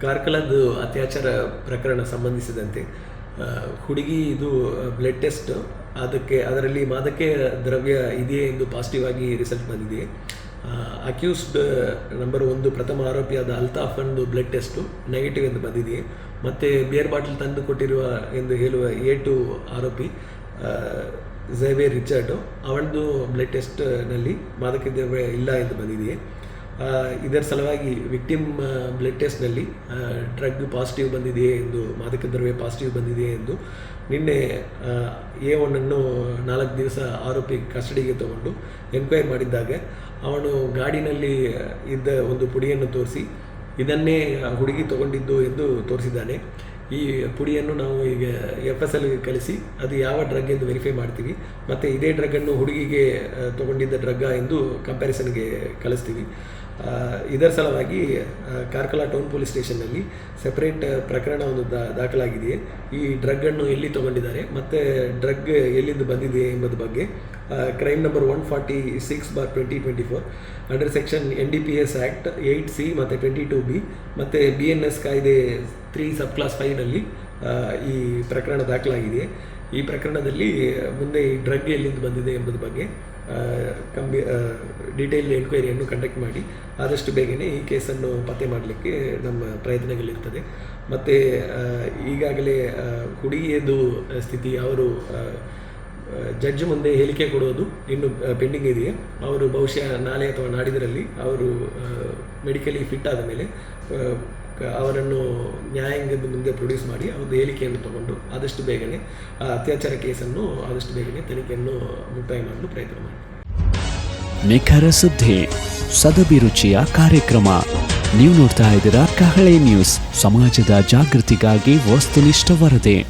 ಕಾರ್ಕಳದ್ದು ಅತ್ಯಾಚಾರ ಪ್ರಕರಣ ಸಂಬಂಧಿಸಿದಂತೆ ಹುಡುಗಿ ಇದು ಬ್ಲಡ್ ಟೆಸ್ಟ್ ಅದಕ್ಕೆ ಅದರಲ್ಲಿ ಮಾದಕ ದ್ರವ್ಯ ಇದೆಯೇ ಎಂದು ಪಾಸಿಟಿವ್ ಆಗಿ ರಿಸಲ್ಟ್ ಬಂದಿದೆ. ಅಕ್ಯೂಸ್ಡ್ ನಂಬರ್ ಒಂದು ಪ್ರಥಮ ಆರೋಪಿಯಾದ ಅಲ್ತಾಫ್ ಅಂದು ಬ್ಲಡ್ ಟೆಸ್ಟು ನೆಗೆಟಿವ್ ಎಂದು ಬಂದಿದೆ. ಮತ್ತು ಬಿಯರ್ ಬಾಟಲ್ ತಂದು ಕೊಟ್ಟಿರುವ ಎಂದು ಹೇಳುವ ಎ ಟು ಆರೋಪಿ ಝೇವಿಯರ್ ರಿಚರ್ಡು ಅವನದು ಬ್ಲಡ್ ಟೆಸ್ಟ್ನಲ್ಲಿ ಮಾದಕ ದ್ರವ್ಯ ಇಲ್ಲ ಎಂದು ಬಂದಿದೆ. ಆ, ಇದರ ಸಲುವಾಗಿ ವಿಕ್ಟಿಮ್ ಬ್ಲಡ್ ಟೆಸ್ಟ್ನಲ್ಲಿ ಡ್ರಗ್ ಪಾಸಿಟಿವ್ ಬಂದಿದೆಯೇ ಎಂದು ಮಾದಕ ದ್ರವ್ಯ ಪಾಸಿಟಿವ್ ಬಂದಿದೆಯೇ ಎಂದು ನಿನ್ನೆ ಎ ಒನ್ನನ್ನು ನಾಲ್ಕು ದಿವಸ ಆರೋಪಿ ಕಸ್ಟಡಿಗೆ ತಗೊಂಡು ಎನ್ಕ್ವೈರಿ ಮಾಡಿದ್ದಾಗ. ಅವನು ಗಾಡಿನಲ್ಲಿ ಇದ್ದ ಒಂದು ಪುಡಿಯನ್ನು ತೋರಿಸಿ ಇದನ್ನೇ ಹುಡುಗಿ ತಗೊಂಡಿದ್ದು ಎಂದು ತೋರಿಸಿದ್ದಾನೆ. ಈ ಪುಡಿಯನ್ನು ನಾವು ಈಗ ಎಫ್ ಎಸ್ ಎಲ್ಗೆ ಕಲಿಸಿ ಅದು ಯಾವ ಡ್ರಗ್ ಎಂದು ವೆರಿಫೈ ಮಾಡ್ತೀವಿ ಮತ್ತು ಇದೇ ಡ್ರಗ್ಗನ್ನು ಹುಡುಗಿಗೆ ತಗೊಂಡಿದ್ದ ಡ್ರಗ್ಗ ಎಂದು ಕಂಪ್ಯಾರಿಸನ್ಗೆ ಕಳಿಸ್ತೀವಿ. ಆ, ಇದರ ಸಲುವಾಗಿ ಕಾರ್ಕಲಾ ಕಾರ್ಕಳ ಟೌನ್ ಪೊಲೀಸ್ ಸ್ಟೇಷನ್ನಲ್ಲಿ ಸೆಪರೇಟ್ ಪ್ರಕರಣ ಒಂದು ದಾಖಲಾಗಿದೆಯೇ? ಈ ಡ್ರಗ್ಗನ್ನು ಎಲ್ಲಿ ತಗೊಂಡಿದ್ದಾರೆ? ಮತ್ತು ಡ್ರಗ್ ಎಲ್ಲಿಂದ ಬಂದಿದೆ ಎಂಬುದ ಬಗ್ಗೆ crime number one forty six bar twenty twenty four, under section N D P S act eight C ಮತ್ತು ಟ್ವೆಂಟಿ ಟು ಬಿ, ಮತ್ತು ಬಿ ಎನ್ ಎಸ್ ಕಾಯ್ದೆ ತ್ರೀ ಸಬ್ ಕ್ಲಾಸ್ ಫೈವ್ನಲ್ಲಿ ಈ ಪ್ರಕರಣ ದಾಖಲಾಗಿದೆ ಈ ಪ್ರಕರಣದಲ್ಲಿ ಮುಂದೆ ಈ ಡ್ರಗ್ ಎಲ್ಲಿಂದ ಬಂದಿದೆ ಎಂಬುದ ಬಗ್ಗೆ ಕಂಬಿ ಡೀಟೇಲ್ ಎನ್ಕ್ವೈರಿಯನ್ನು ಕಂಡಕ್ಟ್ ಮಾಡಿ, ಆದಷ್ಟು ಬೇಗನೆ ಈ ಕೇಸನ್ನು ಪತ್ತೆ ಮಾಡಲಿಕ್ಕೆ ನಮ್ಮ ಪ್ರಯತ್ನಗಳಿರ್ತದೆ. ಮತ್ತು ಈಗಾಗಲೇ ಹುಡುಗಿಯದು ಸ್ಥಿತಿ, ಅವರು ಜಡ್ಜ್ ಮುಂದೆ ಹೇಳಿಕೆ ಕೊಡೋದು ಇನ್ನು ಪೆಂಡಿಂಗ್ ಇದೆಯೇ. ಅವರು ಬಹುಶಃ ನಾಳೆ ಅಥವಾ ನಾಡಿದರಲ್ಲಿ ಅವರು ಮೆಡಿಕಲಿ ಫಿಟ್ ಆದ ಮೇಲೆ ಅವರನ್ನು ನ್ಯಾಯಾಂಗದ ಮುಂದೆ ಪ್ರೊಡ್ಯೂಸ್ ಮಾಡಿ ಅವ್ರದ್ದು ಹೇಳಿಕೆಯನ್ನು ತಗೊಂಡು ಆದಷ್ಟು ಬೇಗನೆ ಅತ್ಯಾಚಾರ ಕೇಸನ್ನು ಆದಷ್ಟು ಬೇಗನೆ ತನಿಖೆಯನ್ನು ಮುಕ್ತಾಯ ಮಾಡಲು ಪ್ರಯತ್ನ ನಿಖರ ಸುದ್ದಿ ಸದಭಿರುಚಿಯ ಕಾರ್ಯಕ್ರಮ. ನೀವು ನೋಡ್ತಾ ಇದ್ದೀರಾ ಕಹಳೆ ನ್ಯೂಸ್, ಸಮಾಜದ ಜಾಗೃತಿಗಾಗಿ ವಸ್ತುನಿಷ್ಠ ವರದಿ.